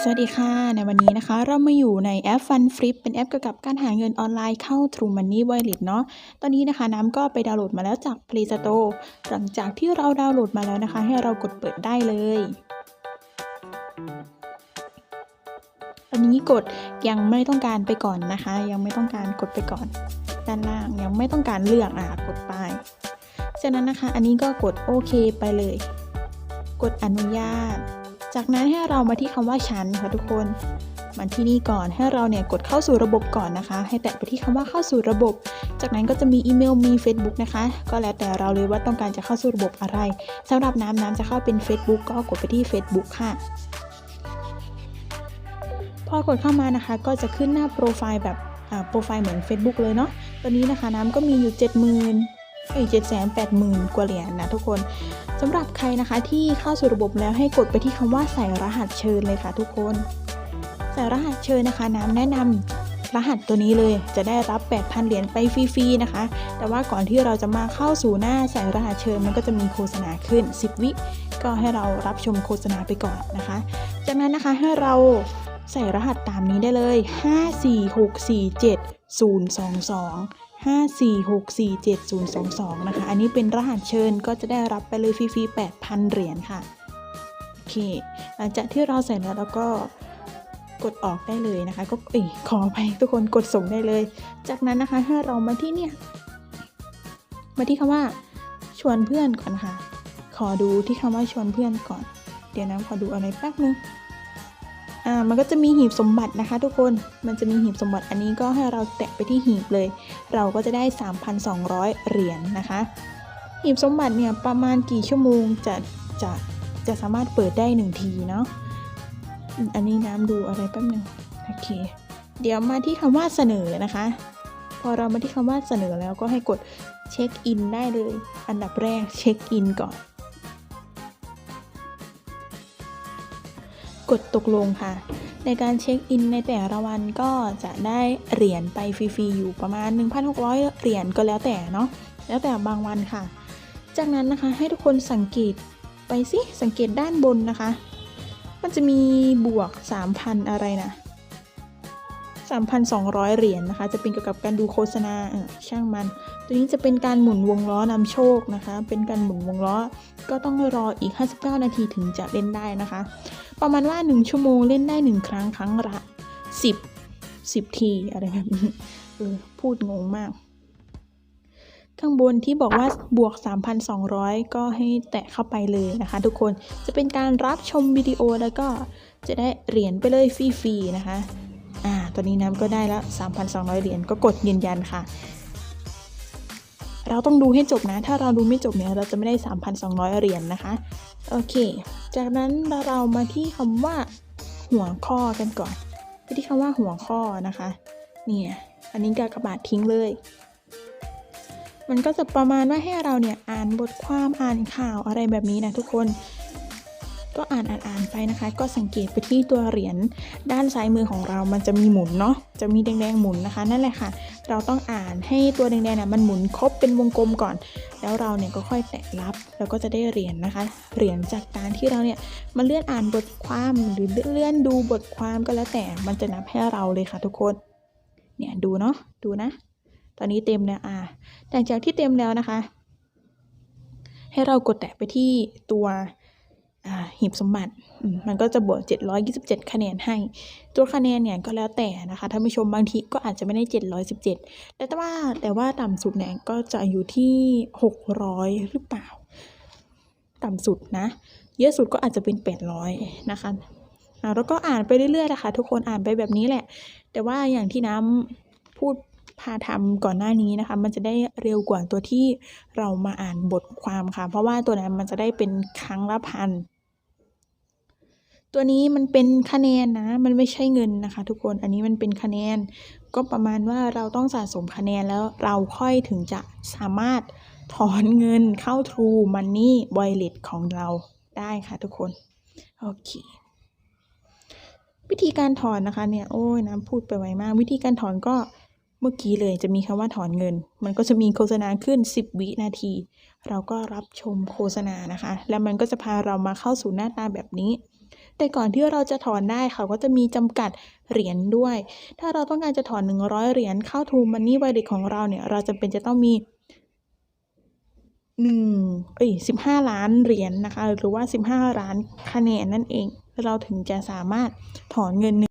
สวัสดีค่ะ ในวันนี้นะคะ เรามาอยู่ในแอป Fun Flip เป็นแอปเกี่ยวกับการหาเงินออนไลน์เข้า True Money Wallet เนาะตอนนี้นะคะน้ำก็ไปดาวน์โหลดมาแล้วจาก Play Store หลังจากที่เราดาวน์โหลดมาแล้วนะคะ ให้เรากดเปิดได้เลยอันนี้กดยังไม่ต้องการไปก่อนนะคะ ยังไม่ต้องการกดไปก่อน ด้านล่างยังไม่ต้องการเลือกอะกดไปจากนั้นนะคะ อันนี้ก็กดโอเคไปเลย กดอนุญาต จากนั้นให้เรามาที่คำว่าชั้นค่ะทุกคนมาที่นี่ก่อนให้เราเนี่ยกดเข้าสู่ระบบก่อนนะคะ ให้แตะไปที่คำว่าเข้าสู่ระบบ จากนั้นก็จะมีอีเมลมี Facebook นะคะ ก็แล้วแต่เราเลยว่าต้องการจะเข้าสู่ระบบอะไรสำหรับน้ำน้ำจะเข้าเป็น Facebook ก็กดไปที่ Facebook ค่ะ พอกดเข้ามานะคะ ก็จะขึ้นหน้าโปรไฟล์แบบโปรไฟล์เหมือน Facebook เลยเนาะตอนนี้นะคะ น้ำก็มีอยู่ 70,000 เอ้ย780,000กว่าเหรียญนะทุกคนสำหรับใครนะคะที่เข้าสู่ระบบแล้วให้กดไปที่คำว่าใส่รหัสเชิญเลยค่ะทุกคน ใส่รหัสเชิญนะคะน้ำแนะนำรหัสตัวนี้เลยจะได้รับ 8,000 เหรียญไปฟรีๆนะคะ แต่ว่าก่อนที่เราจะมาเข้าสู่หน้าใส่รหัสเชิญมันก็จะมีโฆษณาขึ้น 10 วิก็ให้เรารับชมโฆษณาไปก่อนนะคะ จากนั้นนะคะให้เราใส่รหัสตามนี้ได้เลย 54647 022 54647นะคะ อันนี้เป็นรหัสเชิญก็จะได้รับไปเลยฟรีๆ8,000 เหรียญค่ะ โอเค หลังจากที่เราใส่แล้วเราก็กดออกได้เลยนะคะ ก็เอ้ยขอไปทุกคนกดส่งได้เลย จากนั้นนะคะให้เรามาที่เนี่ย มาที่คำว่าชวนเพื่อนก่อนค่ะ ขอดูที่คำว่าชวนเพื่อนก่อน เดี๋ยวนะขอดูอะไรแป๊บนึง อ่ามันก็จะมีหีบสมบัตินะคะ ทุกคนมันจะมีหีบสมบัติอันนี้ก็ให้เราแตะไปที่หีบเลย เราก็จะได้ 3,200 เหรียญนนะคะ หีบสมบัติเนี่ยประมาณกี่ชั่วโมงจะจะจะสามารถเปิดได้หนึ่งทีเนาะอันนี้น้ำดูอะไรแป๊บนึงโอเค เดี๋ยวมาที่คำว่าเสนอนะคะ พอเรามาที่คำว่าเสนอแล้วก็ให้กดเช็คอินได้เลย อันดับแรกเช็คอินก่อน กดตกลงค่ะ ในการเช็คอินในแต่ละวันก็จะได้เหรียญไปฟรีๆอยู่ประมาณ 1,600 เหรียญก็แล้วแต่เนาะแล้วแต่บางวันค่ะ จากนั้นนะคะให้ทุกคนสังเกตไปสิสังเกตด้านบนนะคะ มันจะมีบวก 3,000 อะไรนะ 3,200 เหรียญนะคะ จะเป็นเกี่ยวกับการดูโฆษณาช่างมัน ตัวนี้จะเป็นการหมุนวงล้อนำโชคนะคะ เป็นการหมุนวงล้อ ก็ต้องรออีก 59 นาทีถึงจะเล่นได้นะคะ ประมาณว่า 1 ชั่วโมงเล่นได้ 1 ครั้งครั้งละ 10 10 ทีอะไรแบบนี้เออพูดงงมาก ข้างบนที่บอกว่าบวก 3,200 ก็ให้แตะเข้าไปเลยนะคะ ทุกคนจะเป็นการรับชมวิดีโอแล้วก็จะได้เหรียญไปเลยฟรีๆนะคะ ตอนนี้น้ำก็ได้แล้ว3,200 เหรียญก็กดยืนยันค่ะ เราต้องดูให้จบนะ ถ้าเราดูไม่จบเนี่ยเราจะไม่ได้ 3,200 เหรียญนะคะ โอเค จากนั้นเรามาที่คำว่าหัวข้อกันก่อนไปที่คำว่าหัวข้อนะคะ เนี่ย อันนี้กากบาททิ้งเลย มันก็จะประมาณว่าให้เราเนี่ยอ่านบทความอ่านข่าวอะไรแบบนี้นะทุกคน ก็อ่านอ่านอ่านไปนะคะ ก็สังเกตไปที่ตัวเหรียญด้านซ้ายมือของเรามันจะมีหมุนเนาะจะมีแดงๆหมุนนะคะ นั่นแหละค่ะ เราต้องอ่านให้ตัวแดงๆน่ะมันหมุนครบเป็นวงกลมก่อน แล้วเราเนี่ยก็ค่อยแตะรับแล้วก็จะได้เหรียญนะคะ เหรียญจากการที่เราเนี่ยมาเลื่อนอ่านบทความหรือเลื่อนดูบทความก็แล้วแต่มันจะนับให้เราเลยค่ะทุกคนเนี่ยดูเนาะดูนะ ตอนนี้เต็มแล้วอ่าหลังจากที่เต็มแล้วนะคะ ให้เรากดแตะไปที่ตัว หีบสมบัติมันก็จะบวก 727 คะแนนให้ ตัวคะแนนเนี่ยก็แล้วแต่นะคะท่านผู้ชมบางทีก็อาจจะไม่ได้ 717 แต่ว่าแต่ว่าต่ำสุดเนี่ยก็จะอยู่ที่ 600 หรือเปล่า ต่ำสุดนะ เยอะสุดก็อาจจะเป็น 800 นะคะแล้วก็อ่านไปเรื่อยๆนะคะทุกคนอ่านไปแบบนี้แหละ แต่ว่าอย่างที่น้ำพูดพาทำก่อนหน้านี้นะคะ มันจะได้เร็วกว่าตัวที่เรามาอ่านบทความค่ะ เพราะว่าตัวนั้นมันจะได้เป็นครั้งละพัน ตัวนี้มันเป็นคะแนนนะ มันไม่ใช่เงินนะคะ ทุกคนอันนี้มันเป็นคะแนน ก็ประมาณว่าเราต้องสะสมคะแนนแล้วเราค่อยถึงจะสามารถถอนเงินเข้า True Money Wallet ของเราได้ค่ะทุกคนโอเควิธีการถอนนะคะเนี่ยโอ้ยน้ำพูดไปไวมาก วิธีการถอนก็เมื่อกี้เลยจะมีคำว่าถอนเงิน มันก็จะมีโฆษณาขึ้น 10 วินาที เราก็รับชมโฆษณานะคะ แล้วมันก็จะพาเรามาเข้าสู่หน้าตาแบบนี้ แต่ก่อนที่เราจะถอนได้เขาก็จะมีจำกัดเหรียญด้วย ถ้าเราต้องการจะถอน 100 เหรียญเข้าทูมันนี่ไวเด็กของเราเนี่ย เราจำเป็นจะต้องมีหนึ่งเอ้ยสิบห้าล้านเหรียญนะคะ หรือว่าสิบห้าล้านคะแนนนั่นเอง เราถึงจะสามารถถอนเงิน